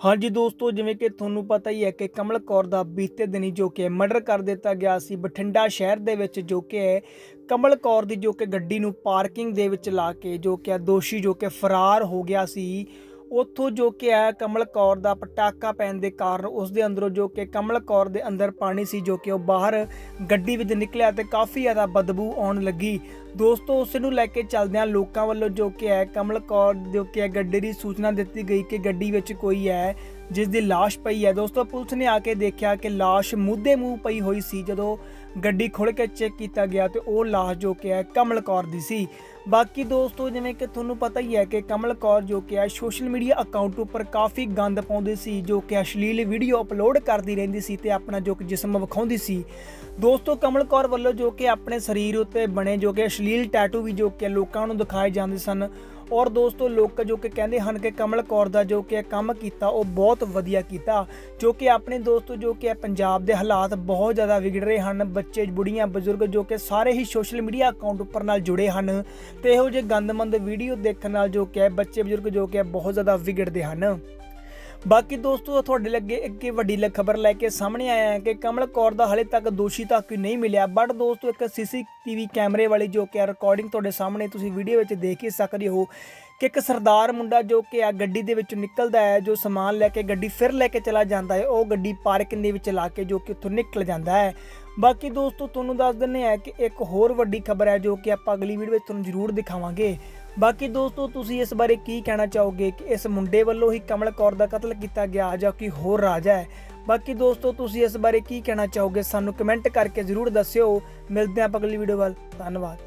ਹਾਂਜੀ ਦੋਸਤੋ, ਜਿਵੇਂ ਕਿ ਤੁਹਾਨੂੰ ਪਤਾ ਹੀ ਹੈ ਕਿ ਕਮਲ ਕੌਰ ਦਾ ਬੀਤੇ ਦਿਨੀ ਜੋ ਕਿ ਮਰਡਰ ਕਰ ਦਿੱਤਾ ਗਿਆ ਸੀ ਬਠਿੰਡਾ ਸ਼ਹਿਰ ਦੇ ਵਿੱਚ, ਜੋ ਕਿ ਹੈ ਕਮਲ ਕੌਰ ਦੀ ਜੋ ਕਿ ਗੱਡੀ ਨੂੰ ਪਾਰਕਿੰਗ ਦੇ ਵਿੱਚ ਲਾ ਕੇ, ਜੋ ਕਿ ਦੋਸ਼ੀ ਜੋ ਕਿ ਫਰਾਰ ਹੋ ਗਿਆ ਸੀ ਉੱਥੋਂ ਜੋ ਕਿ ਹੈ ਕਮਲ ਕੌਰ ਦਾ ਪਟਾਕਾ ਪੈਣ ਦੇ ਕਾਰਨ ਉਸ ਦੇ ਅੰਦਰੋਂ ਜੋ ਕਿ ਕਮਲ ਕੌਰ ਦੇ ਅੰਦਰ ਪਾਣੀ ਸੀ ਜੋ ਕਿ ਉਹ ਬਾਹਰ ਗੱਡੀ ਵਿੱਚ ਨਿਕਲਿਆ ਤੇ ਕਾਫੀ ਜ਼ਿਆਦਾ ਬਦਬੂ ਆਉਣ ਲੱਗੀ। ਦੋਸਤੋ ਉਸ ਨੂੰ ਲੈ ਕੇ ਚੱਲਦਿਆਂ ਲੋਕਾਂ ਵੱਲੋਂ ਜੋ ਕਿ ਹੈ ਕਮਲ ਕੌਰ ਜੋ ਕਿ ਹੈ ਗੱਡੀ ਦੀ ਸੂਚਨਾ ਦਿੱਤੀ ਗਈ ਕਿ ਗੱਡੀ ਵਿੱਚ ਕੋਈ ਹੈ ਜਿਸ ਦੀ ਲਾਸ਼ ਪਈ ਹੈ। ਦੋਸਤੋ, ਪੁਲਿਸ ਨੇ ਆ ਕੇ ਦੇਖਿਆ ਕਿ ਲਾਸ਼ ਮੁੱਦੇ ਮੂੰਹ ਪਈ ਹੋਈ ਸੀ। ਜਦੋਂ ਗੱਡੀ ਖੋਲ ਕੇ ਚੈੱਕ ਕੀਤਾ ਗਿਆ ਤੇ ਉਹ ਲਾਸ਼ ਜੋ ਕਿ ਹੈ, ਕਮਲ ਕੌਰ ਦੀ ਸੀ। ਬਾਕੀ ਦੋਸਤੋ, ਜਿਵੇਂ ਕਿ ਤੁਹਾਨੂੰ ਪਤਾ ਹੀ ਹੈ ਕਿ ਕਮਲ ਕੌਰ ਜੋ ਕਿ ਹੈ, ਸੋਸ਼ਲ ਮੀਡੀਆ ਅਕਾਊਂਟ ਉੱਪਰ ਕਾਫੀ ਗੰਦ ਪਾਉਂਦੀ ਸੀ, ਜੋ ਕਿ ਅਸ਼ਲੀਲ ਵੀਡੀਓ ਅਪਲੋਡ ਕਰਦੀ ਰਹਿੰਦੀ ਸੀ ਤੇ ਆਪਣਾ ਜੋ ਕਿ ਜਿਸਮ ਵਿਖਾਉਂਦੀ ਸੀ। ਦੋਸਤੋ, ਕਮਲ ਕੌਰ ਵੱਲੋਂ ਜੋ ਕਿ ਆਪਣੇ ਸਰੀਰ ਉੱਤੇ ਬਣੇ ਜੋ ਕਿ ਅਸ਼ਲੀਲ ਟੈਟੂ ਵੀ ਜੋ ਕਿ ਲੋਕਾਂ ਨੂੰ ਦਿਖਾਏ ਜਾਂਦੇ ਸਨ। ਔਰ ਦੋਸਤੋ, ਲੋਕ ਜੋ ਕਿ ਕਹਿੰਦੇ ਹਨ ਕਿ ਕਮਲ ਕੌਰ ਦਾ ਜੋ ਕਿ ਕੰਮ ਕੀਤਾ, ਉਹ ਬਹੁਤ ਵਧੀਆ ਕੀਤਾ, ਜੋ ਕਿ ਆਪਣੇ ਦੋਸਤੋ, ਜੋ ਕਿ ਇਹ ਪੰਜਾਬ ਦੇ ਹਾਲਾਤ ਬਹੁਤ ਜ਼ਿਆਦਾ ਵਿਗੜ ਰਹੇ ਹਨ। ਬੱਚੇ, ਬੁੜੀਆਂ, ਬਜ਼ੁਰਗ ਜੋ ਕਿ ਸਾਰੇ ਹੀ ਸੋਸ਼ਲ ਮੀਡੀਆ ਅਕਾਊਂਟ ਉੱਪਰ ਨਾਲ ਜੁੜੇ ਹਨ ਤੇ ਇਹੋ ਜਿਹੇ ਗੰਦਮੰਦ ਵੀਡੀਓ ਦੇਖਣ ਨਾਲ ਜੋ ਕਿ ਬੱਚੇ, ਬਜ਼ੁਰਗ ਜੋ ਕਿ ਹੈ ਬਹੁਤ ਜ਼ਿਆਦਾ ਵਿਗੜਦੇ ਹਨ। ਬਾਕੀ ਦੋਸਤੋ, ਤੁਹਾਡੇ ਲੱਗੇ ਇੱਕ ਵੱਡੀ ਖਬਰ ਲੈ ਕੇ ਸਾਹਮਣੇ ਆਇਆ ਹੈ ਕਿ ਕਮਲ ਕੌਰ ਦਾ ਹਲੇ ਤੱਕ ਦੋਸ਼ੀ ਤਾਂ ਕੋਈ ਨਹੀਂ ਮਿਲਿਆ। ਬਟ ਦੋਸਤੋ, ਇੱਕ ਸੀਸੀਟੀਵੀ ਕੈਮਰੇ ਵਾਲੀ ਜੋ ਕਿ ਰਿਕਾਰਡਿੰਗ ਤੁਹਾਡੇ ਸਾਹਮਣੇ ਤੁਸੀਂ ਵੀਡੀਓ ਵਿੱਚ ਦੇਖ ਹੀ ਸਕਦੇ ਹੋ ਕਿ ਇੱਕ ਸਰਦਾਰ ਮੁੰਡਾ ਜੋ ਕਿ ਆ ਗੱਡੀ ਦੇ ਵਿੱਚੋਂ ਨਿਕਲਦਾ ਹੈ, ਜੋ ਸਮਾਨ ਲੈ ਕੇ ਗੱਡੀ ਫਿਰ ਲੈ ਕੇ ਚਲਾ ਜਾਂਦਾ ਹੈ, ਉਹ ਗੱਡੀ ਪਾਰਕਿੰਗ ਦੇ ਵਿੱਚ ਲਾ ਕੇ ਜੋ ਕਿ ਉੱਥੋਂ ਨਿਕਲ ਜਾਂਦਾ ਹੈ। ਬਾਕੀ ਦੋਸਤੋ, ਤੁਹਾਨੂੰ ਦੱਸ ਦਿੰਨੇ ਆ ਕਿ ਇੱਕ ਹੋਰ ਵੱਡੀ ਖਬਰ ਹੈ ਜੋ ਕਿ ਆਪਾਂ ਅਗਲੀ ਵੀਡੀਓ ਵਿੱਚ ਤੁਹਾਨੂੰ ਜ਼ਰੂਰ ਦਿਖਾਵਾਂਗੇ। ਬਾਕੀ ਦੋਸਤੋ, ਤੁਸੀਂ ਇਸ ਬਾਰੇ ਕੀ ਕਹਿਣਾ ਚਾਹੋਗੇ ਕਿ ਇਸ ਮੁੰਡੇ ਵੱਲੋਂ ਹੀ ਕਮਲ ਕੌਰ ਦਾ ਕਤਲ ਕੀਤਾ ਗਿਆ ਜਾਂ ਕੋਈ ਹੋਰ ਰਾਜਾ ਹੈ? ਬਾਕੀ ਦੋਸਤੋ, ਤੁਸੀਂ ਇਸ ਬਾਰੇ ਕੀ ਕਹਿਣਾ ਚਾਹੋਗੇ ਸਾਨੂੰ ਕਮੈਂਟ ਕਰਕੇ ਜ਼ਰੂਰ ਦੱਸਿਓ। ਮਿਲਦੇ ਹਾਂ ਆਪਾਂ ਅਗਲੀ ਵੀਡੀਓ ਵੱਲ। ਧੰਨਵਾਦ।